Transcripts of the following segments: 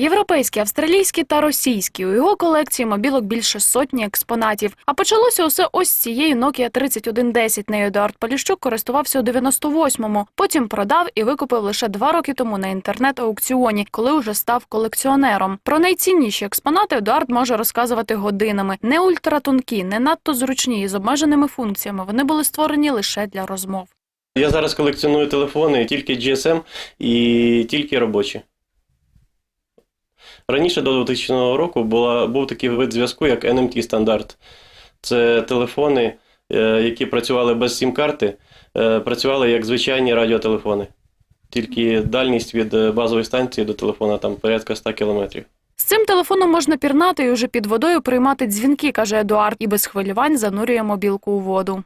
Європейські, австралійські та російські. У його колекції мобілок більше сотні експонатів. А почалося усе ось з цієї Nokia 3110. Нею Едуард Поліщук користувався у 98-му. Потім продав і викупив лише два роки тому на інтернет-аукціоні, коли уже став колекціонером. Про найцінніші експонати Едуард може розказувати годинами. Не ультратонкі, не надто зручні і з обмеженими функціями. Вони були створені лише для розмов. Я зараз колекціоную телефони тільки GSM і тільки робочі. Раніше до 2000 року була, був такий вид зв'язку, як NMT стандарт. Це телефони, е, які працювали без сім-карти, е, працювали як звичайні радіотелефони. Тільки дальність від е, базової станції до телефона там порядка 100 кілометрів. З цим телефоном можна пірнати і уже під водою приймати дзвінки, каже Едуард, і без хвилювань занурює мобілку у воду.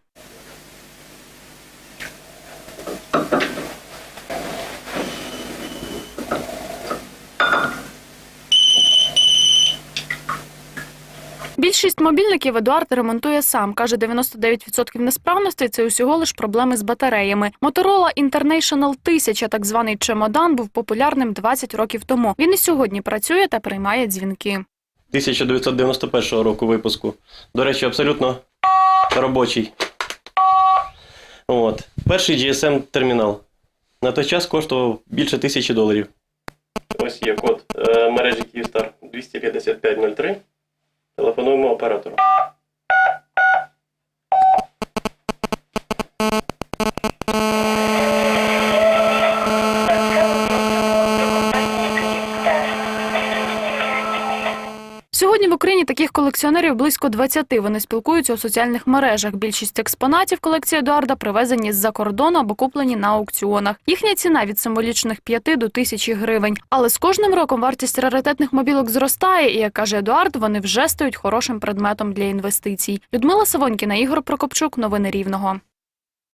Більшість мобільників Едуард ремонтує сам. Каже, 99% несправностей – це усього лиш проблеми з батареями. Motorola International 1000, так званий чемодан, був популярним 20 років тому. Він і сьогодні працює та приймає дзвінки. 1991 року випуску. До речі, абсолютно робочий. От. Перший GSM-термінал. На той час коштував більше тисячі доларів. Ось є код е, мережі Kyivstar 25503. Телефонуємо оператору. Сьогодні в Україні таких колекціонерів близько 20. Вони спілкуються у соціальних мережах. Більшість експонатів колекції Едуарда привезені з-за кордону або куплені на аукціонах. Їхня ціна від символічних 5 до тисячі гривень. Але з кожним роком вартість раритетних мобілок зростає, і як каже Едуард, вони вже стають хорошим предметом для інвестицій. Людмила Савонькіна, Ігор Прокопчук. Новини Рівного.